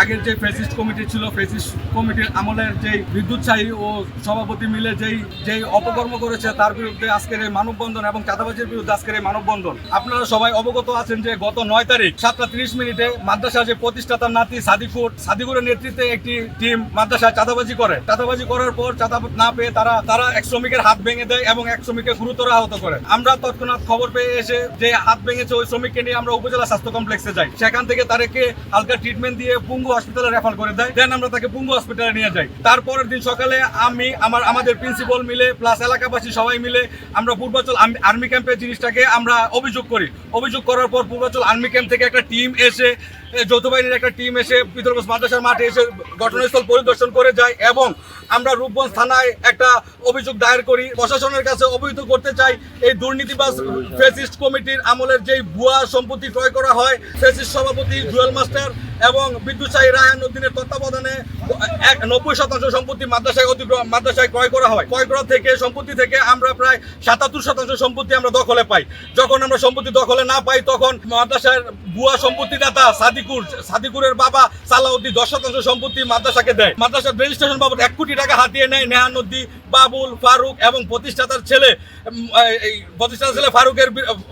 আগের যে fascist committee ছিল ফেসিস্ট কমিটির আমলের যে বিদ্যুৎ ও সভাপতি মিলে যেই যেই অপকর্ম করেছে, তার বিরুদ্ধে আজকের এই মানববন্ধন এবং চাঁদাবাজির বিরুদ্ধে আজকের এই মানববন্ধন। আপনারা সবাই অবগত আছেন যে গত নয় তারিখ সাতটা তিরিশ মিনিটে মাদ্রাসা যে প্রতিষ্ঠাতার নাতি সাদিকুর, সাদিকুরের নেতৃত্বে একটি টিম মাদ্রাসায় চাঁদাবাজি করে। চাঁদাবাজি করার পর চাঁদা না পেয়ে তারা তারা এক শ্রমিকের হাত ভেঙে দেয় এবং এক শ্রমিককে গুরুতর আহত করে। আমরা তৎক্ষণাৎ খবর পেয়ে এসে যে হাত ভেঙেছে ওই শ্রমিককে নিয়ে আমরা উপজেলা স্বাস্থ্য কমপ্লেক্সে যাই। সেখান থেকে তাদেরকে হালকা ট্রিটমেন্ট দিয়ে পুঙ্গু হসপিটালে রেফার করে দেয়। দেন আমরা তাকে পুঙ্গু হসপিটালে নিয়ে যাই। তারপরের দিন সকালে আমি, আমার, আমাদের প্রিন্সিপাল মিলে প্লাস এলাকাবাসী সবাই মিলে আমরা পূর্বাচল আর্মি- ক্যাম্পের জিনিসটাকে আমরা অভিযোগ করি। অভিযোগ করার পর পূর্বাচল আর্মি ক্যাম্প থেকে একটা টিম এসে যৌথ বাহিনীর একটা টিম এসে পিতরগঞ্জ মাদ্রাসার মাঠে এসে ঘটনাস্থল পরিদর্শন করে যায় এবং আমরা রূপগঞ্জ থানায় একটা অভিযোগ দায়ের করি। প্রশাসনের কাছে অবহিত করতে চাই এই দুর্নীতিবাজ ফেসিস্ট কমিটির আমলের যেই ভুয়া সম্পত্তি ক্রয় করা হয় ফেসিস্ট সভাপতি জুয়েল মাস্টার এবং বিদ্যুৎ শাহী রায়হান উদ্দিনের তত্ত্বাবধানে এক নব্বই শতাংশ সম্পত্তি মাদ্রাসায় অতিক্রম মাদ্রাসায় ক্রয় করা হয়। ক্রয় করা থেকে, সম্পত্তি থেকে আমরা প্রায় সাতাত্তর শতাংশ সম্পত্তি আমরা দখলে পাই। যখন আমরা সম্পত্তি দখলে না পাই, তখন মাদ্রাসার ভুয়া সম্পত্তিদাতা সাদিকুর সাদিকুরের বাবা সালাউদ্দিন দশ শতাংশ সম্পত্তি মাদ্রাসাকে দেয়। মাদ্রাসার রেজিস্ট্রেশন বাবদ এক কোটি টাকা হাতিয়ে নেয় নেহানুদ্দি, বাবুল, ফারুক এবং প্রতিষ্ঠাতার ছেলে এই প্রতিষ্ঠাতার ছেলে ফারুকের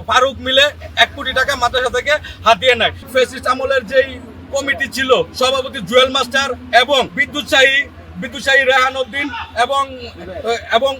ফারুক মিলে এক কোটি টাকা মাদ্রাসা থেকে হাতিয়ে নেয়। ফেসিস্ট আমলের যেই কমিটি ছিল, সভাপতি জুয়েল মাস্টার এবং বিদ্যুৎ শাহী রেহান উদ্দিন এবং এবং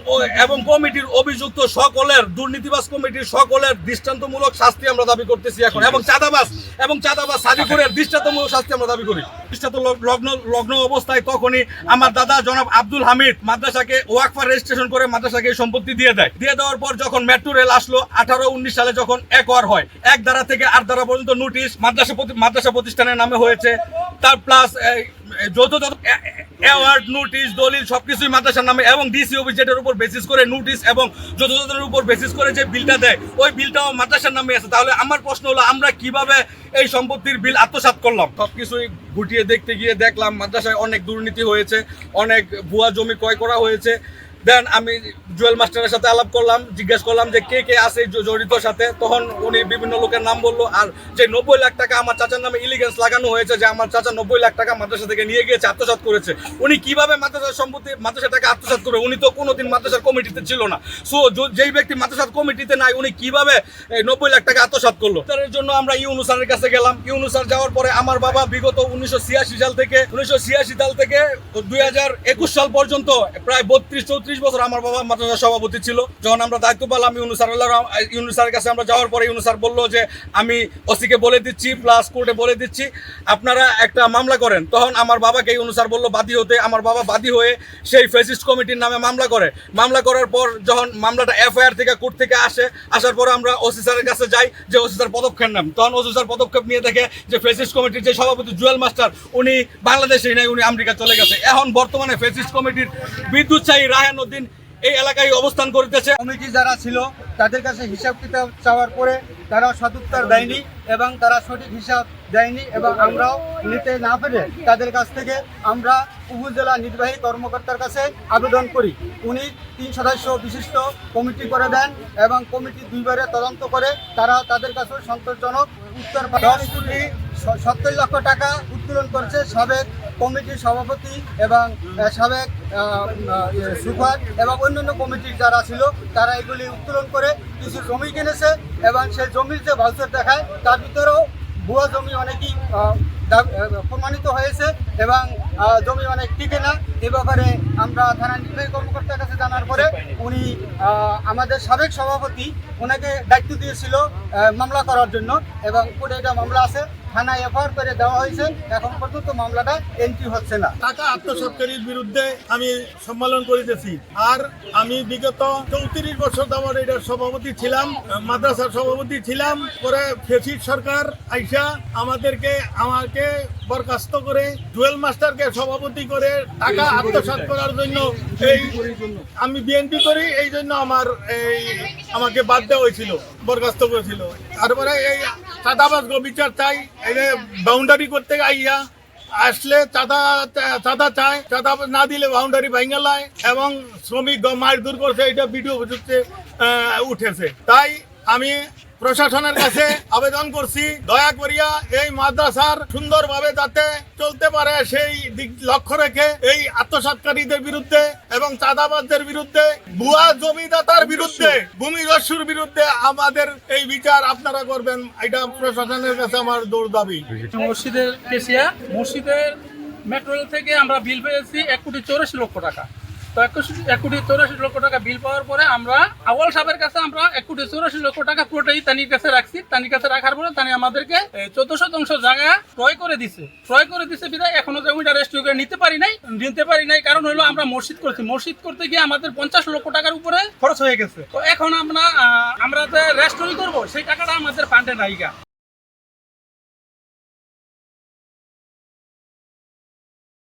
এবং কমিটির অভিযুক্ত সকলের দুর্নীতিবাস কমিটির সকলের দৃষ্টান্তমূলক শাস্তি আমরা দাবি করতেছি এখন। এবং চাঁদাবাস এবং চাঁদাবাজ সাদিকুরের দৃষ্টান্তমূলক শাস্তি আমরা দাবি করি। দৃষ্টান্ত লগ্ন লগ্ন অবস্থায় তখনই আমার দাদা জনাব আব্দুল হামিদ মাদ্রাসাকে ওয়াকফা রেজিস্ট্রেশন করে মাদ্রাসাকে সম্পত্তি দিয়ে দেয়। দিয়ে দেওয়ার পর যখন মেট্রো রেল আসলো, আঠারো উনিশ সালে যখন একর হয়, এক ধারা থেকে আট ধারা পর্যন্ত নোটিশ মাদ্রাসা মাদ্রাসা প্রতিষ্ঠানের নামে হয়েছে। তার প্লাস যত যত অ্যাওয়ার্ড নোটিশ দলিল সব কিছুই মাদ্রাসার নামে এবং ডিসি অফিস যেটার উপর বেসিস করে নোটিশ এবং যথাযথের উপর বেসিস করে যে বিলটা দেয়, ওই বিলটাও মাদ্রাসার নামে আছে। তাহলে আমার প্রশ্ন হলো, আমরা কীভাবে এই সম্পত্তির বিল আত্মসাৎ করলাম? সব কিছুই গুটিয়ে দেখতে গিয়ে দেখলাম, মাদ্রাসায় অনেক দুর্নীতি হয়েছে, অনেক ভুয়া জমি ক্রয় করা হয়েছে দেন আমি জুয়েল মাস্টারের সাথে আলাপ করলাম, জিজ্ঞেস করলাম যে কে কে আছে জড়িত সাথে। তখন উনি বিভিন্ন লোকের নাম বলল, আর যে নব্বই লাখ টাকা আমার চাচার নামে ইলিগেন্স লাগানো হয়েছে, যে আমার চাচা নব্বই লাখ টাকা মাদ্রাসা থেকে নিয়ে গিয়েছে, আত্মসাৎ করেছে। উনি কীভাবে মাদ্রাসার সম্পত্তি মাদ্রাসা টাকা আত্মসাৎ করবে উনি তো কোনোদিন মাদ্রাসার কমিটিতে ছিল না। সো যেই ব্যক্তি মাদ্রাসার কমিটিতে নাই, উনি কীভাবে নব্বই লাখ টাকা আত্মসাৎ করল? তার জন্য আমরা ইউনুসারের কাছে গেলাম। ইউনুসার যাওয়ার পরে আমার বাবা বিগত উনিশশো ছিয়াশি সাল থেকে, উনিশশো ছিয়াশি সাল থেকে দুই হাজার একুশ সাল পর্যন্ত, প্রায় বত্রিশ, চৌত্রিশ বছর আমার বাবা মাদ্রাসার সভাপতি ছিল। যখন আমরা দায়িত্ব পেলাম ইউনুসার ইউনুসারের কাছে আমরা যাওয়ার পরে ইউনুসার বলল যে, আমি ওসিকে বলে দিচ্ছি প্লাস কোর্টে বলে দিচ্ছি। আপনারা একটা মামলা করেন। তখন আমার বাবাকে ইউনুসার বলল, বাদী হতে। আমার বাবা বাদী হয়ে সেই ফেসিস্ট কমিটির নামে মামলা করে। মামলা করার পর যখন মামলাটা এফআইআর থেকে কোর্ট থেকে আসে, আসার পর আমরা ওসি স্যারের কাছে যাই যে, ওসি স্যার পদক্ষেপ নেন। তখন ওসি স্যার পদক্ষেপ নিয়ে দেখে যে ফেসিস্ট কমিটির যে সভাপতি জুয়েল মাস্টার, উনি বাংলাদেশেই নাই, উনি আমেরিকা চলে গেছে। এখন বর্তমানে ফেসিস্ট কমিটির বিদ্যুৎ চাই রায়হান উদ্দিন এই এলাকায় অবস্থান করতেছে কমিটি যারা ছিল, তাদের কাছে হিসাব কিতাব চাওয়ার পরে তারা সদুত্তর দেয়নি এবং তারা সঠিক হিসাব দেয়নি এবং আমরাও নিতে না পেরে তাদের কাছ থেকে আমরা উপজেলা নির্বাহী কর্মকর্তার কাছে আবেদন করি উনি তিন সদস্য বিশিষ্ট কমিটি করে দেন এবং কমিটি দুইবারে তদন্ত করে তারা তাদের কাছে সন্তোষজনক উত্তর। দশ কোটি সত্তর লক্ষ টাকা উত্তোলন করছে সাবেক কমিটির সভাপতি এবং সাবেক ইয়ে, সুপার এবং অন্যান্য কমিটির যারা ছিল তারা এগুলি উত্তোলন করে কিছু জমি কিনেছে এবং সেই জমির যে ভাউচার দেখায় তার ভিতরেও ভুয়া জমি অনেকই প্রমাণিত হয়েছে এবং জমি অনেক টিকে না। এ ব্যাপারে আমরা থানা নির্বাহী কর্মকর্তার কাছে জানার পরে উনি আমাদের সাবেক সভাপতি, ওনাকে দায়িত্ব দিয়েছিল মামলা করার জন্য এবং কোর্টে এটা মামলা আছে। থানায় এফআইআর করে দেওয়া হয়েছে। এখন পর্যন্ত মামলাটা এন্ট্রি হচ্ছে না। টাকা আত্মসাৎকারীর বিরুদ্ধে আমি সম্মেলন করিতেছি। আর আমি বিগত চৌত্রিশ বছর যাবত এটার সভাপতি ছিলাম, মাদ্রাসার সভাপতি ছিলাম। পরে ফেসির সরকার আইসা আমাদেরকে, আমাকে বরখাস্ত করে জুয়েল মাস্টারকে সভাপতি করে টাকা আত্মসাৎ করার জন্য এই আমি বিএনপি করি, এই জন্য আমার এই আমাকে বাদ দেওয়া হয়েছিল, বরখাস্ত করেছিল। তারপরে এই চাঁদাবাজ বিচার চাই, এই বাউন্ডারি করতে আইয়া আসলে চাঁদা চাঁদা চায়, চাঁদা না দিলে বাউন্ডারি ভেঙে লায় এবং শ্রমিক মার দূর করছে এটা ভিডিও উঠেছে। তাই আমি প্রশাসনের কাছে আবেদন করছি। দয়া করিয়া এই মাদ্রাসার সুন্দরভাবে যাতে চলতে পারে সেই দিক লক্ষ্য রেখে এই আত্মসাৎকারীদের বিরুদ্ধে এবং চাঁদাবাজদের বিরুদ্ধে, ভুয়া জমিদাতার বিরুদ্ধে ভূমিদস্যুর বিরুদ্ধে আমাদের এই বিচার আপনারা করবেন, এটা প্রশাসনের কাছে আমার দৌড় দাবি। মসজিদের কেশিয়া, মসজিদের মেট্রোল থেকে আমরা বিল পেয়েছি এক কোটি চৌরাশি লক্ষ টাকা। তো এক কোটি- চৌরাশি লক্ষ টাকা বিল পাওয়ার পরে আমরা আওয়াল সাহেবের কাছে আমরা এক কোটি চৌরাশি লক্ষ টাকা পুরোটাই তানির কাছে রাখছি। তানির কাছে রাখার পরে তানি আমাদেরকে চোদ্দ শতাংশ জায়গা ক্রয় করে দিছে। ক্রয় করে দিছে বিধায় এখনও জমিটা রেস্টিউ করে নিতে পারি নাই, নিতে পারি নাই। কারণ হলো আমরা মসজিদ করছি। মসজিদ করতে গিয়ে আমাদের পঞ্চাশ লক্ষ টাকার উপরে খরচ হয়ে গেছে। তো এখন আমরা আমরা যে রেস্টোরি করব, সেই টাকাটা আমাদের ফান্ডে নাইগা